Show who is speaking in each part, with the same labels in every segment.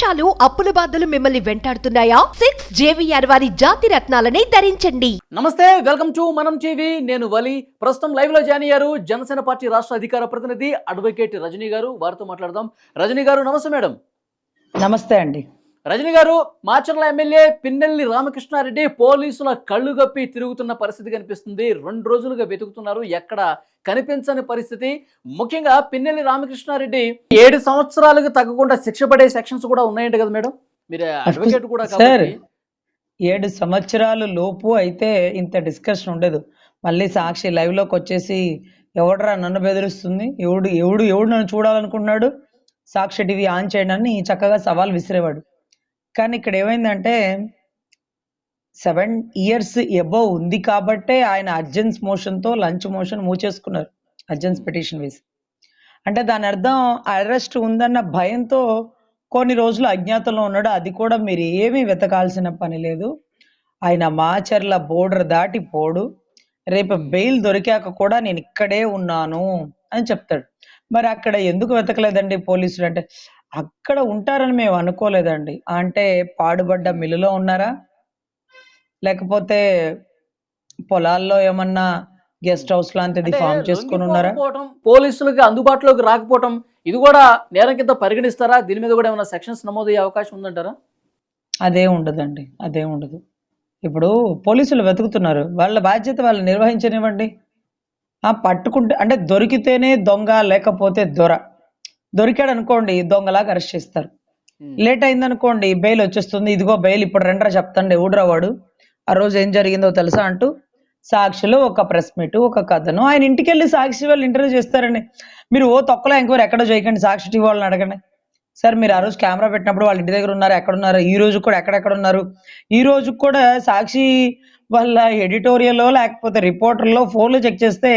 Speaker 1: మోసాలు అప్పుల బాధలు మిమ్మల్ని వెంటాడుతున్నాయా? సిక్స్ జేవిఆర్ వారి జాతి రత్నాలని ధరించండి.
Speaker 2: నమస్తే వెల్కమ్ టు మనం టీవీ. నేను వలి. ప్రస్తుతం లైవ్లో జాయిన్ అయ్యారు జనసేన పార్టీ రాష్ట్ర అధికార ప్రతినిధి అడ్వకేట్ రజనీ గారు. వారితో మాట్లాడదాం. రజనీ గారు నమస్తే మేడం.
Speaker 3: నమస్తే అండి.
Speaker 2: రజనీ గారు మాచర్ల ఎమ్మెల్యే పిన్నెల్లి రామకృష్ణారెడ్డి పోలీసుల కళ్ళు గప్పి తిరుగుతున్న పరిస్థితి కనిపిస్తుంది. రెండు రోజులుగా వెతుకుతున్నారు. ఎక్కడ కనిపించని పరిస్థితి. ముఖ్యంగా పిన్నెల్లి రామకృష్ణారెడ్డి ఏడు సంవత్సరాలకు తగ్గకుండా శిక్ష పడే సెక్షన్స్ కూడా ఉన్నాయంట కదా మేడం. మీరు అడ్వకేట్ కూడా
Speaker 3: ఏడు సంవత్సరాలు లోపు అయితే ఇంత డిస్కషన్ ఉండదు. మళ్ళీ సాక్షి లైవ్లోకి వచ్చేసి ఎవడరా నన్ను బెదిరిస్తుంది? ఎవడు ఎవడు ఎవడు నన్ను చూడాలనుకున్నాడు? సాక్షి టీవీ ఆన్ చేయండి అని చక్కగా సవాల్ విసిరేవాడు. కానీ ఇక్కడ ఏమైందంటే సెవెన్ ఇయర్స్ ఎబో ఉంది కాబట్టే ఆయన అర్జెన్స్ మోషన్తో లంచ్ మోషన్ మూచేసుకున్నారు అర్జెన్స్ పిటిషన్ వేసి. అంటే దాని అర్థం అరెస్ట్ ఉందన్న భయంతో కొన్ని రోజులు అజ్ఞాతంలో ఉన్నాడు. అది కూడా మీరు ఏమీ వెతకాల్సిన పని లేదు. ఆయన మాచర్ల బోర్డర్ దాటి పోడు. రేపు బెయిల్ దొరికాక కూడా నేను ఇక్కడే ఉన్నాను అని చెప్తాడు. మరి అక్కడ ఎందుకు వెతకలేదండి పోలీసులు అంటే అక్కడ ఉంటారని మేము అనుకోలేదండి. అంటే పాడుబడ్డ మిల్లులో ఉన్నారా? లేకపోతే పొలాల్లో ఏమన్నా గెస్ట్ హౌస్ లాంటిది ఫామ్ చేసుకొని ఉన్నారా?
Speaker 2: పోలీసులకి అందుబాటులోకి రాకపోవటం ఇది కూడా నేరం కింద పరిగణిస్తారా? దీని మీద కూడా ఏమైనా సెక్షన్స్ నమోదయ్యే అవకాశం ఉందంటారా?
Speaker 3: అదే ఉండదండి. అదే ఉండదు. ఇప్పుడు పోలీసులు వెతుకుతున్నారు. వాళ్ళ బాధ్యత వాళ్ళు నిర్వహించనివ్వండి. ఆ పట్టుకుంటే అంటే దొరికితేనే దొంగ లేకపోతే దొర. దొరికాడు అనుకోండి దొంగలాగా అరెస్ట్ చేస్తారు. లేట్ అయిందనుకోండి బెయిల్ వచ్చేస్తుంది. ఇదిగో బెయిల్ ఇప్పుడు రెండరా చెప్తాండి ఎవడురా వాడు. ఆ రోజు ఏం జరిగిందో తెలుసా అంటూ సాక్షిలో ఒక ప్రెస్ మీట్ ఒక కథను. ఆయన ఇంటికి వెళ్ళి సాక్షి వాళ్ళు ఇంటర్వ్యూ చేస్తారండి మీరు ఓ తొక్కలో ఎంక్వైరీ ఎక్కడో చేయకండి సాక్షి టీవీ వాళ్ళని అడగండి. సార్ మీరు ఆ రోజు కెమెరా పెట్టినప్పుడు వాళ్ళ ఇంటి దగ్గర ఉన్నారు ఎక్కడ ఉన్నారు ఈ రోజు కూడా ఎక్కడెక్కడ ఉన్నారు? ఈ రోజు కూడా సాక్షి వాళ్ళ ఎడిటోరియల్లో లేకపోతే రిపోర్టర్లో ఫోన్లు చెక్ చేస్తే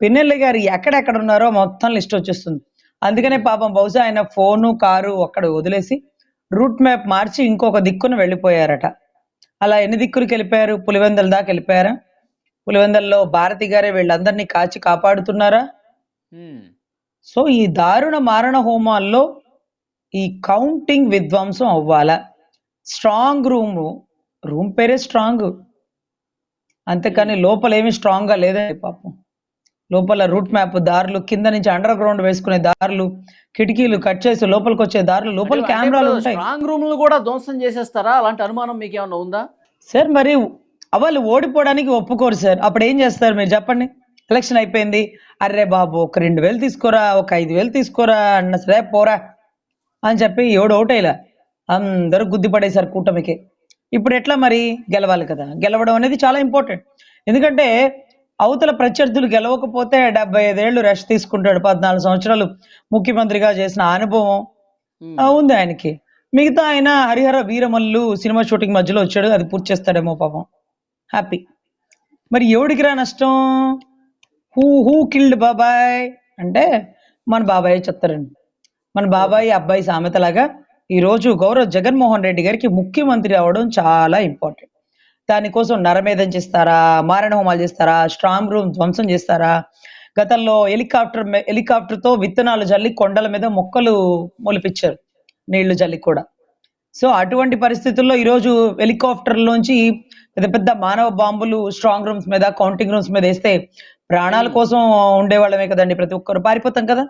Speaker 3: పిన్నెల్లి గారు ఎక్కడెక్కడ ఉన్నారో మొత్తం లిస్ట్ వచ్చేస్తుంది. అందుకనే పాపం బహుశా ఆయన ఫోను కారు అక్కడ వదిలేసి రూట్ మ్యాప్ మార్చి ఇంకొక దిక్కున వెళ్ళిపోయారట. అలా ఎన్ని దిక్కులకు వెళ్ళిపోయారు? పులివెందల దాకా వెళ్ళిపోయారా? పులివెందల్లో భారతి గారే వీళ్ళందరినీ కాచి కాపాడుతున్నారా. సో ఈ దారుణ మారణ హోమాల్లో ఈ కౌంటింగ్ విధ్వంసం అవ్వాలా. స్ట్రాంగ్ రూమ్ రూమ్ పేరే స్ట్రాంగ్. అంతేకాని లోపల ఏమి స్ట్రాంగ్గా లేదండి పాపం. లోపల రూట్ మ్యాప్ దారులు కింద నుంచి అండర్ గ్రౌండ్ వేసుకునే దారులు కిటికీలు కట్ చేసి లోపలికి వచ్చే దారులు లోపల కెమెరాలు ఉంటాయి.
Speaker 2: స్ట్రాంగ్ రూమ్ కూడా ధ్వంసం చేసేస్తారా? అలాంటి అనుమానం మీకు ఏమైనా ఉందా?
Speaker 3: సార్ మరి వాళ్ళు ఓడిపోవడానికి ఒప్పుకోరు సార్. అప్పుడు ఏం చేస్తారు మీరు చెప్పండి. ఎలక్షన్ అయిపోయింది. అర్రే బాబు ఒక రెండు వేలు తీసుకోరా ఒక ఐదు వేలు తీసుకోరా అన్న సరే పోరా అని చెప్పి ఎవడు ఓటేలా అందరూ గుద్ది పడేశారు కూటమికి. ఇప్పుడు ఎట్లా మరి గెలవాలి కదా? గెలవడం అనేది చాలా ఇంపార్టెంట్ ఎందుకంటే అవతల ప్రత్యర్థులు గెలవకపోతే డెబ్బై ఐదేళ్ళు రెస్ట్ తీసుకుంటాడు పద్నాలుగు సంవత్సరాలు. ముఖ్యమంత్రిగా చేసిన అనుభవం ఉంది ఆయనకి. మిగతా ఆయన హరిహర వీరమల్లు సినిమా షూటింగ్ మధ్యలో వచ్చాడు అది పూర్తి చేస్తాడేమో పాపం. హ్యాపీ. మరి ఎవడికి రా నష్టం? హూ హూ కిల్డ్ బాబాయ్ అంటే మన బాబాయ్ చెప్తారండి. మన బాబాయ్ అబ్బాయి సామెతలాగా ఈ రోజు గౌరవ్ జగన్మోహన్ రెడ్డి గారికి ముఖ్యమంత్రి అవడం చాలా ఇంపార్టెంట్. దానికోసం నరమేధం చేస్తారా? మారణ హోమాలు చేస్తారా? స్ట్రాంగ్ రూమ్ ధ్వంసం చేస్తారా? గతంలో హెలికాప్టర్ మే- హెలికాప్టర్తో విత్తనాలు జల్లి కొండల మీద మొక్కలు మొలిపించారు నీళ్ళు జల్లి కూడా. సో అటువంటి పరిస్థితుల్లో ఈరోజు హెలికాప్టర్లోంచి పెద్ద పెద్ద మానవ బాంబులు స్ట్రాంగ్ రూమ్స్ మీద కౌంటింగ్ రూమ్స్ మీద వేస్తే ప్రాణాల కోసం ఉండేవాళ్ళమే కదండి ప్రతి ఒక్కరు. పారిపోతాం కదా?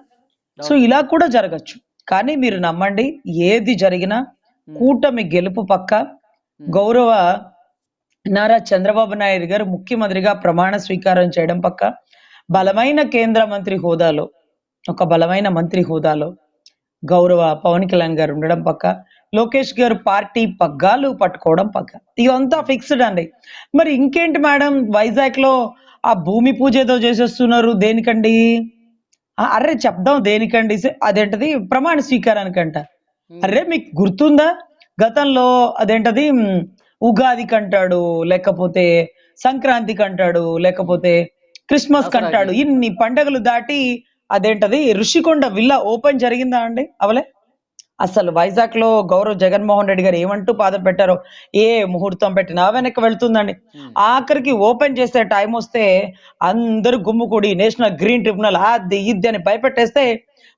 Speaker 3: సో ఇలా కూడా జరగచ్చు. కానీ మీరు నమ్మండి ఏది జరిగినా కూటమి గెలుపు పక్క గౌరవ నారా చంద్రబాబు నాయుడు గారు ముఖ్యమంత్రిగా ప్రమాణ స్వీకారం చేయడం పక్క బలమైన కేంద్ర మంత్రి హోదాలో ఒక బలమైన మంత్రి హోదాలో గౌరవ పవన్ కళ్యాణ్ గారు ఉండడం పక్క లోకేష్ గారు పార్టీ పగ్గాలు పట్టుకోవడం పక్క. ఇదంతా ఫిక్స్డ్ అండి. మరి ఇంకేంటి మేడం? వైజాగ్లో ఆ భూమి పూజ ఏదో చేసేస్తున్నారు దేనికండి? ఆ, అర్రే చెప్దాం దేనికండి? అదేంటది? ప్రమాణ స్వీకారానికంట. అరే మీకు గుర్తుందా? గతంలో అదేంటది? ఉగాదికి అంటాడు లేకపోతే సంక్రాంతికి అంటాడు లేకపోతే క్రిస్మస్. అంటాడు ఇన్ని పండగలు దాటి అదేంటది? ఋషికొండ విల్లా ఓపెన్ జరిగిందా అండి అవలే? అసలు వైజాగ్లో గౌరవ్ జగన్మోహన్ రెడ్డి గారు ఏమంటూ పాదం పెట్టారో ఏ ముహూర్తం పెట్టినా వెనక్కి వెళ్తుందండి. ఆఖరికి ఓపెన్ చేసే టైం వస్తే అందరూ గుమ్ముకూడి నేషనల్ గ్రీన్ ట్రిబ్యునల్ అది ఇది అని భయపెట్టేస్తే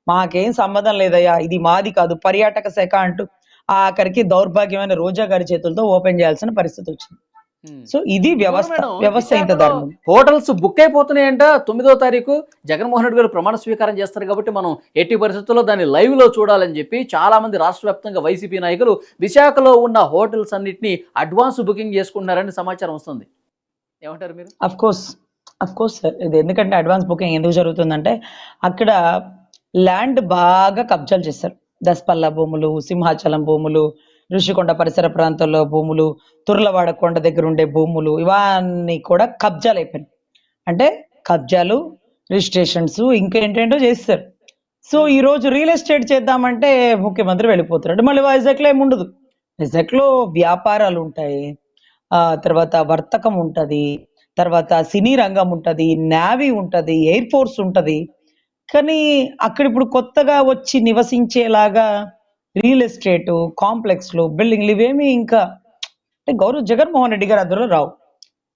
Speaker 3: మాకేం సంబంధం లేదయ్యా ఇది మాది కాదు పర్యాటక శాఖ అంటూ. ఆఖరికి దౌర్భాగ్యమైన రోజా గారి చేతులతో ఓపెన్ చేయాల్సిన పరిస్థితి వచ్చింది. సో ఇది వ్యవస్థ వ్యవస్థ ఇంత దారుణం.
Speaker 2: హోటల్స్ బుక్ అయిపోతున్నాయంట. తొమ్మిదో తారీఖు జగన్మోహన్ రెడ్డి గారు ప్రమాణ స్వీకారం చేస్తారు కాబట్టి మనం ఎట్టి పరిస్థితుల్లో దాన్ని లైవ్లో చూడాలని చెప్పి చాలా మంది రాష్ట్ర వ్యాప్తంగా వైసీపీ నాయకులు విశాఖలో ఉన్న హోటల్స్ అన్నిటిని అడ్వాన్స్ బుకింగ్ చేసుకుంటున్నారని సమాచారం వస్తుంది. ఏమంటారు మీరు?
Speaker 3: Of course of course sir ఇది ఎందుకంటే అడ్వాన్స్ బుకింగ్ ఎందుకు జరుగుతుందంటే అక్కడ ల్యాండ్ బాగా కబ్జాలు చేస్తారు. దస్పల్ల భూములు సింహాచలం భూములు ఋషికొండ పరిసర ప్రాంతాల్లో భూములు తుర్లవాడ కొండ దగ్గర ఉండే భూములు ఇవన్నీ కూడా కబ్జాలు అయిపోయినాయి. అంటే కబ్జాలు రిజిస్ట్రేషన్స్ ఇంకేంటేంటో చేస్తారు. సో ఈ రోజు రియల్ ఎస్టేట్ చేద్దామంటే ముఖ్యమంత్రి వెళ్ళిపోతున్నాడు మళ్ళీ వైజాగ్లో ఏమి ఉండదు. వైజాగ్లో వ్యాపారాలు ఉంటాయి. ఆ తర్వాత వర్తకం ఉంటుంది. తర్వాత సినీ రంగం ఉంటుంది. నావీ ఉంటుంది. ఎయిర్ ఫోర్స్ ఉంటుంది. కానీ అక్కడ ఇప్పుడు కొత్తగా వచ్చి నివసించేలాగా రియల్ ఎస్టేట్ కాంప్లెక్స్లు బిల్డింగ్లు ఇవేమి ఇంకా అంటే గౌరవ్ జగన్మోహన్ రెడ్డి గారి అద్దరు రావు.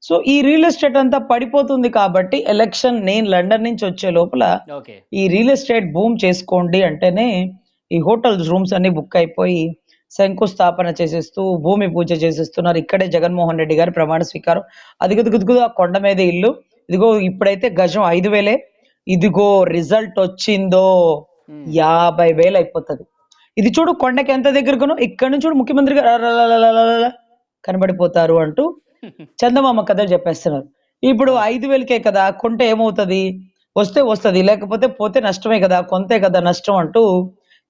Speaker 3: సో ఈ రియల్ ఎస్టేట్ అంతా పడిపోతుంది కాబట్టి ఎలక్షన్ నేను లండన్ నుంచి వచ్చే లోపల ఈ రియల్ ఎస్టేట్ బూమ్ చేసుకోండి అంటేనే ఈ హోటల్స్ రూమ్స్ అన్ని బుక్ అయిపోయి శంకుస్థాపన చేసేస్తూ భూమి పూజ చేసేస్తున్నారు. ఇక్కడే జగన్మోహన్ రెడ్డి గారి ప్రమాణ స్వీకారం. అదిగుదుగుదుగు ఆ కొండ మీద ఇల్లు. ఇదిగో ఇప్పుడైతే గజం ఐదు వేలే. ఇదిగో రిజల్ట్ వచ్చిందో. యాభై వేలు అయిపోతుంది. ఇది చూడు కొండకి ఎంత దగ్గరగానో ఇక్కడ నుంచి చూడు ముఖ్యమంత్రి గారు కనబడిపోతారు అంటూ చందమామ కథలు చెప్పేస్తున్నారు. ఇప్పుడు ఐదు వేలకే కదా కొంటే ఏమవుతుంది? వస్తే వస్తది లేకపోతే పోతే నష్టమే కదా కొంతే కదా నష్టం అంటూ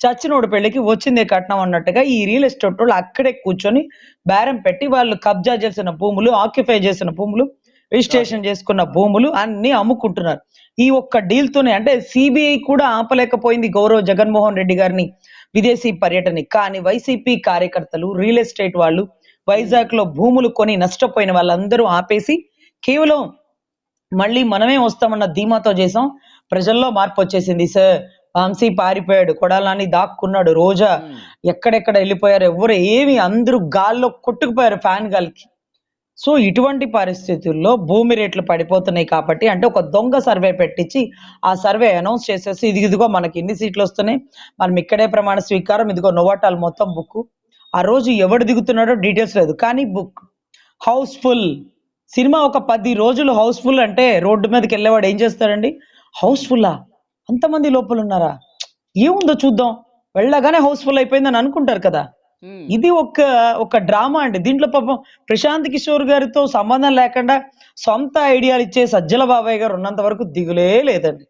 Speaker 3: చచ్చినోడు పెళ్ళికి వచ్చిందే కట్నం అన్నట్టుగా ఈ రియల్ ఎస్టేట్ వాళ్ళు అక్కడే కూర్చొని బేరం పెట్టి వాళ్ళు కబ్జా చేసిన భూములు ఆక్యుపై చేసిన భూములు రిజిస్ట్రేషన్ చేసుకున్న భూములు అన్ని అమ్ముకుంటున్నారు. ఈ ఒక్క డీల్ తోనే అంటే సిబిఐ కూడా ఆపలేకపోయింది గౌరవ్ జగన్మోహన్ రెడ్డి గారిని విదేశీ పర్యటన కానీ వైసీపీ కార్యకర్తలు రియల్ ఎస్టేట్ వాళ్ళు వైజాగ్లో భూములు కొని నష్టపోయిన వాళ్ళందరూ ఆపేసి కేవలం మళ్ళీ మనమే వస్తామన్న ధీమాతో చేసాం. ప్రజల్లో మార్పు వచ్చేసింది సార్. వంశీ పారిపోయాడు కొడాలని దాక్కున్నాడు రోజా. ఎక్కడెక్కడ వెళ్ళిపోయారు ఎవరు ఏమి అందరూ గాల్లో కొట్టుకుపోయారు ఫ్యాన్ గాలికి. సో ఇటువంటి పరిస్థితుల్లో భూమి రేట్లు పడిపోతున్నాయి కాబట్టి అంటే ఒక దొంగ సర్వే పెట్టించి ఆ సర్వే అనౌన్స్ చేసేసి ఇది ఇదిగో మనకి ఇన్ని సీట్లు వస్తున్నాయి మనం ఇక్కడే ప్రమాణ స్వీకారం ఇదిగో నోవాటాలు మొత్తం బుక్. ఆ రోజు ఎవడు దిగుతున్నాడో డీటెయిల్స్ లేదు. కానీ బుక్ హౌస్ఫుల్. సినిమా ఒక పది రోజులు హౌస్ఫుల్ అంటే రోడ్డు మీదకి వెళ్ళేవాడు ఏం చేస్తాడండి? హౌస్ఫుల్లా అంతమంది లోపల ఉన్నారా ఏముందో చూద్దాం. వెళ్ళగానే హౌస్ఫుల్ అయిపోయిందని అనుకుంటారు కదా. Hmm. ఇది ఒక ఒక డ్రామా అండి. దీంట్లో పాపం ప్రశాంత్ కిషోర్ గారితో సంబంధం లేకుండా సొంత ఐడియాలు ఇచ్చే సజ్జల బాబాయ్ గారు ఉన్నంత వరకు దిగులే లేదండి.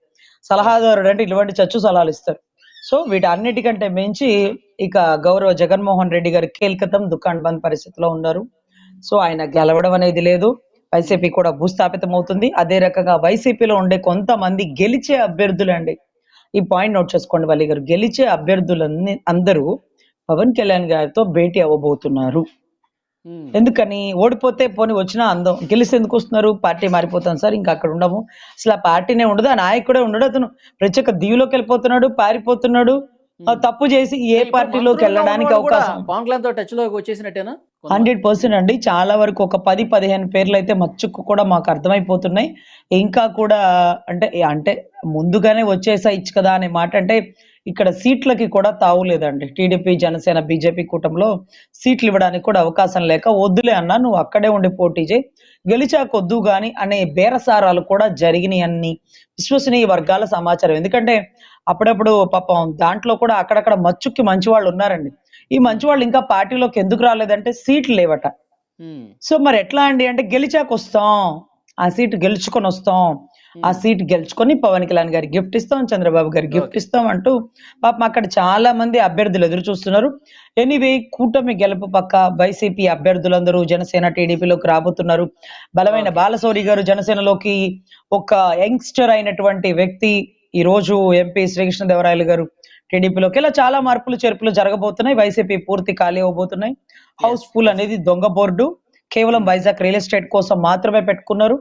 Speaker 3: సలహాదారుడు అంటే ఇటువంటి చచ్చు సలహాలు ఇస్తారు. సో వీటన్నిటికంటే మించి ఇక గౌరవ జగన్మోహన్ రెడ్డి గారు కేల్కతం దుకాణ్ బంద్ పరిస్థితిలో ఉన్నారు. సో ఆయన గెలవడం అనేది లేదు. వైసీపీ కూడా భూస్థాపితం అవుతుంది. అదే రకంగా వైసీపీలో ఉండే కొంతమంది గెలిచే అభ్యర్థులు అండి ఈ పాయింట్ నోట్ చేసుకోండి వల్లి గారు. గెలిచే అభ్యర్థులన్నీ అందరూ పవన్ కళ్యాణ్ గారితో భేటీ అవ్వబోతున్నారు. ఎందుకని? ఓడిపోతే పోని వచ్చినా అందం. గెలిచి ఎందుకు వస్తున్నారు. పార్టీ మారిపోతాం సార్ ఇంకా అక్కడ ఉండము. అసలు ఆ పార్టీనే ఉండదు ఆ నాయకుడే ఉండడు. అతను ప్రత్యేక దీవిలోకి వెళ్ళిపోతున్నాడు పారిపోతున్నాడు. తప్పు చేసి ఏ పార్టీలోకి వెళ్ళడానికి అవకాశం
Speaker 2: టచ్లోకి వచ్చేసినట్టేనా?
Speaker 3: హండ్రెడ్ పర్సెంట్ అండి. చాలా వరకు ఒక పది పదిహేను పేర్లు అయితే మచ్చుకు కూడా మాకు అర్థమైపోతున్నాయి. ఇంకా కూడా అంటే అంటే ముందుగానే వచ్చేసాయిచ్చు కదా అనే మాట అంటే ఇక్కడ సీట్లకి కూడా తావు లేదండి. టీడీపీ జనసేన బీజేపీ కూటమిలో సీట్లు ఇవ్వడానికి కూడా అవకాశం లేక వద్దులే అన్నా నువ్వు అక్కడే ఉండి పోటీ చేయి. గెలిచాకొద్దు గాని అనే బేరసారాలు కూడా జరిగినాయి అన్ని విశ్వసనీయ వర్గాల సమాచారం. ఎందుకంటే అప్పుడప్పుడు పాపం దాంట్లో కూడా అక్కడక్కడ మచ్చుకి మంచి వాళ్ళు ఉన్నారండి. ఈ మంచి వాళ్ళు ఇంకా పార్టీలోకి ఎందుకు రాలేదంటే సీట్లు లేవట. సో మరి ఎట్లా అండి అంటే గెలిచాక వస్తాం ఆ సీట్ గెలుచుకొని వస్తాం. ఆ సీట్ గెలుచుకొని పవన్ కళ్యాణ్ గారికి గిఫ్ట్ ఇస్తాం చంద్రబాబు గారి గిఫ్ట్. ఇస్తాం అంటూ పాపం అక్కడ చాలా మంది అభ్యర్థులు ఎదురు చూస్తున్నారు. ఎనీవే కూటమి గెలుపు పక్క వైసీపీ అభ్యర్థులందరూ జనసేన టీడీపీలోకి రాబోతున్నారు. బలమైన. బాలశౌరి గారు జనసేనలోకి ఒక యంగ్స్టర్ అయినటువంటి వ్యక్తి ఈ రోజు ఎంపీ శ్రీకృష్ణదేవరాయలు గారు టీడీపీలోకి. ఇలా చాలా మార్పులు చేర్పులు జరగబోతున్నాయి. వైసీపీ పూర్తి ఖాళీ అవబోతున్నాయి. హౌస్ఫుల్ అనేది దొంగ బోర్డు. కేవలం వైజాగ్ రియల్ ఎస్టేట్ కోసం మాత్రమే పెట్టుకున్నారు.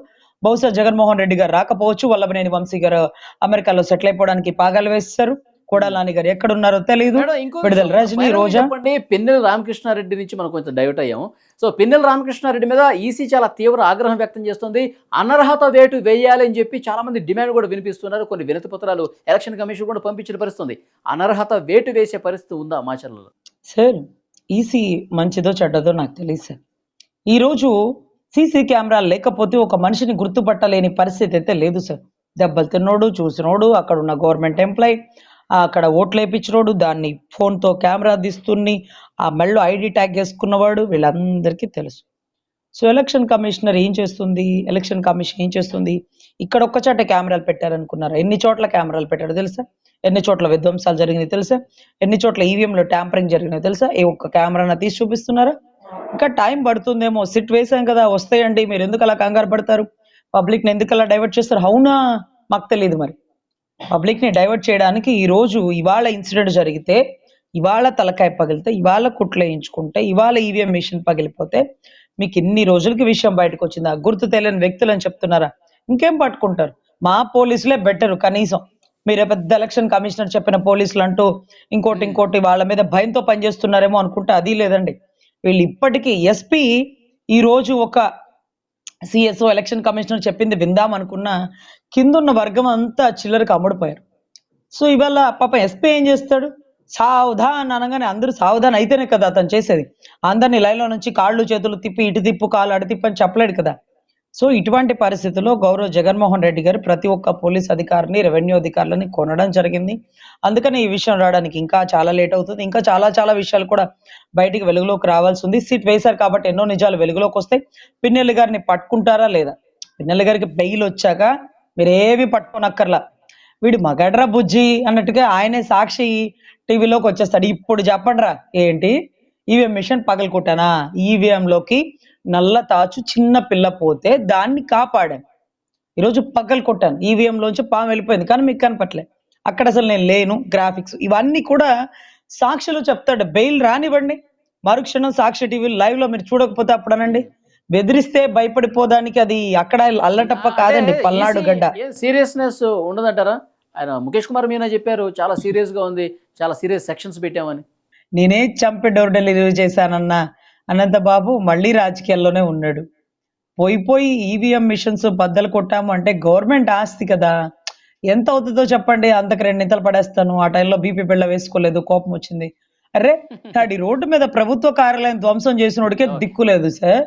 Speaker 3: బహుశా జగన్మోహన్ రెడ్డి గారు రాకపోవచ్చు. వల్లభనేని వంశీ గారు అమెరికాలో సెటిల్ అయిపోవడానికి పాగాలు వేస్తారు. కోడాలాని గారు ఎక్కడున్నారో తెలియదు విడుదల. రజనీ, రోజా.
Speaker 2: చెప్పండి పిన్నెల రామకృష్ణారెడ్డి నుంచి మనం కొంచెం డైవర్ట్ అయ్యాం సో పిన్నెల రామకృష్ణారెడ్డి మీద ఈసీ చాలా తీవ్ర ఆగ్రహం వ్యక్తం చేస్తుంది. అనర్హత వేటు వేయాలి అని చెప్పి చాలా మంది డిమాండ్ కూడా వినిపిస్తున్నారు. కొన్ని వినతి పత్రాలు ఎలక్షన్ కమిషన్ కూడా పంపించిన పరిస్థితి ఉంది అనర్హత వేటు వేసే పరిస్థితి ఉందా మాచర్లలో
Speaker 3: సార్ ఈసీ మంచిదో చెడ్డదో నాకు తెలియదు సార్. ఈరోజు సీసీ కెమెరా లేకపోతే ఒక మనిషిని గుర్తుపట్టలేని పరిస్థితి అయితే లేదు సార్ దెబ్బలు తిన్నోడు చూసినోడు అక్కడ ఉన్న గవర్నమెంట్ ఎంప్లాయ్ అక్కడ ఓట్లు వేయించినోడు దాన్ని ఫోన్తో కెమెరా తీస్తుని ఆ మెళ్ళో ఐడి ట్యాగ్ చేసుకున్నవాడు వీళ్ళందరికీ తెలుసు. సో ఎలక్షన్ కమిషనర్ ఏం చేస్తుంది? ఎలక్షన్ కమిషన్ ఏం చేస్తుంది? ఇక్కడ ఒక్క చోట కెమెరాలు పెట్టారనుకున్నారు? ఎన్ని చోట్ల కెమెరాలు పెట్టారో తెలుసా? ఎన్ని చోట్ల విధ్వంసాలు జరిగినాయి తెలుసా? ఎన్ని చోట్ల ఈవీఎంలో ట్యాంపరింగ్ జరిగినాయి తెలుసా? ఏ ఒక్క కెమెరానా తీసి చూపిస్తున్నారా? ఇంకా టైం పడుతుందేమో. సిట్ వేసాం కదా వస్తాయండి. మీరు ఎందుకు అలా కంగారు పడతారు? పబ్లిక్ని ఎందుకు అలా డైవర్ట్ చేస్తారు? అవునా? మాకు తెలియదు మరి. పబ్లిక్ని డైవర్ట్ చేయడానికి ఈ రోజు ఇవాళ ఇన్సిడెంట్ జరిగితే ఇవాళ తలకాయ పగిలితే ఇవాళ కుట్లు వేయించుకుంటే ఇవాళ ఈవీఎం మిషన్ పగిలిపోతే మీకు ఇన్ని రోజులకి విషయం బయటకు వచ్చిందా? గుర్తు తెలియని వ్యక్తులు అని చెప్తున్నారా? ఇంకేం పట్టుకుంటారు? మా పోలీసులే బెటర్ కనీసం. మీరు పెద్ద ఎలక్షన్ కమిషనర్ చెప్పిన పోలీసులు అంటూ ఇంకోటి ఇంకోటి వాళ్ళ మీద భయంతో పనిచేస్తున్నారేమో అనుకుంటే అది లేదండి. వీళ్ళు ఇప్పటికీ ఎస్పీ ఈ రోజు ఒక సిఎస్ఓ ఎలక్షన్ కమిషనర్ చెప్పింది విందాం అనుకున్న కిందున్న వర్గం అంతా చిల్లరకు అమ్ముడుపోయారు. సో ఇవాళ పాప ఎస్పీ ఏం చేస్తాడు? సావధాన్ అనగానే అందరూ సావధాన్ అయితేనే కదా అతను చేసేది. అందరినీ లైన్లో నుంచి కాళ్ళు చేతులు తిప్పి ఇటు తిప్పు కాళ్ళు అటు అని చెప్పలేడు కదా. సో ఇటువంటి పరిస్థితుల్లో గౌరవ జగన్మోహన్ రెడ్డి గారు ప్రతి ఒక్క పోలీస్ అధికారిని రెవెన్యూ అధికారులని కొనడం జరిగింది. అందుకని ఈ విషయం రావడానికి ఇంకా చాలా లేట్ అవుతుంది. ఇంకా చాలా చాలా విషయాలు కూడా బయటికి వెలుగులోకి రావాల్సి ఉంది. సీట్ వేశారు కాబట్టి ఎన్నో నిజాలు వెలుగులోకి వస్తాయి. పిన్నెల్లి గారిని పట్టుకుంటారా లేదా? పిన్నెల్లి గారికి బెయిల్ వచ్చాక మీరు పట్టుకోనక్కర్లా. వీడు మగడ్రా బుజ్జి అన్నట్టుగా ఆయనే సాక్షి టీవీలోకి వచ్చేస్తాడు. ఇప్పుడు చెప్పండి రా ఏంటి? EVM machine పగలకొట్టానా? ఈవీఎంలోకి లోకి నల్ల తాచు చిన్న పిల్ల పోతే దాన్ని కాపాడాను. ఈరోజు పగలు కొట్టాను. ఈవీఎం లోంచి పాము వెళ్ళిపోయింది. కానీ మీకు కనపట్లే. అక్కడ అసలు నేను లేను. గ్రాఫిక్స్ ఇవన్నీ కూడా సాక్షిలో చెప్తాడు. బెయిల్ రానివ్వండి. మరుక్షణం సాక్షి టీవీ లైవ్లో మీరు చూడకపోతే అప్పుడనండి. బెదిరిస్తే భయపడిపోదానికి అది అక్కడ అల్లటప్ప కాదండి. పల్నాడు గడ్డ.
Speaker 2: సీరియస్నెస్ ఉండదంటారా? ఆయన ముఖేష్ కుమార్ మీనా చెప్పారు. చాలా సీరియస్గా ఉంది. చాలా సీరియస్ సెక్షన్స్ పెట్టామని.
Speaker 3: నేనే చంపి డోర్ డెలివరీ చేశానన్న. అనంత బాబు మళ్ళీ రాజకీయాల్లోనే ఉన్నాడు. పోయి పోయి ఈవీఎం మిషన్స్ బద్దలు కొట్టాము అంటే గవర్నమెంట్ ఆస్తి కదా. ఎంత అవుతుందో చెప్పండి. అంతకు రెండు నింతలు పడేస్తాను. ఆ టైంలో బీపీ బిళ్ళ వేసుకోలేదు. కోపం వచ్చింది. అరే తాడి రోడ్డు మీద ప్రభుత్వ కార్యాలయం ధ్వంసం చేసినోడికే దిక్కు లేదు సార్.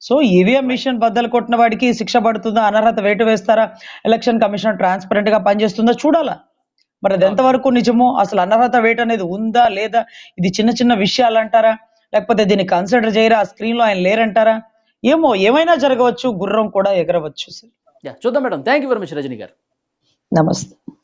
Speaker 3: సో ఈవీఎం మిషన్ బద్దలు కొట్టిన వాడికి శిక్ష పడుతుందా? అనర్హత వేటు వేస్తారా? ఎలక్షన్ కమిషన్ ట్రాన్స్పరెంట్గా పనిచేస్తుందా? చూడాలా. మరి అది ఎంతవరకు నిజమో? అసలు అనర్హత వేట్ అనేది ఉందా లేదా? ఇది చిన్న చిన్న విషయాలు అంటారా లేకపోతే దీన్ని కన్సిడర్ చేయరా? ఆ స్క్రీన్లో ఆయన లేరంటారా? ఏమో ఏమైనా జరగవచ్చు గుర్రం కూడా ఎగరవచ్చు సార్
Speaker 2: యా చూద్దాం madam. Thank you very much Rajini గారు.
Speaker 3: నమస్తే.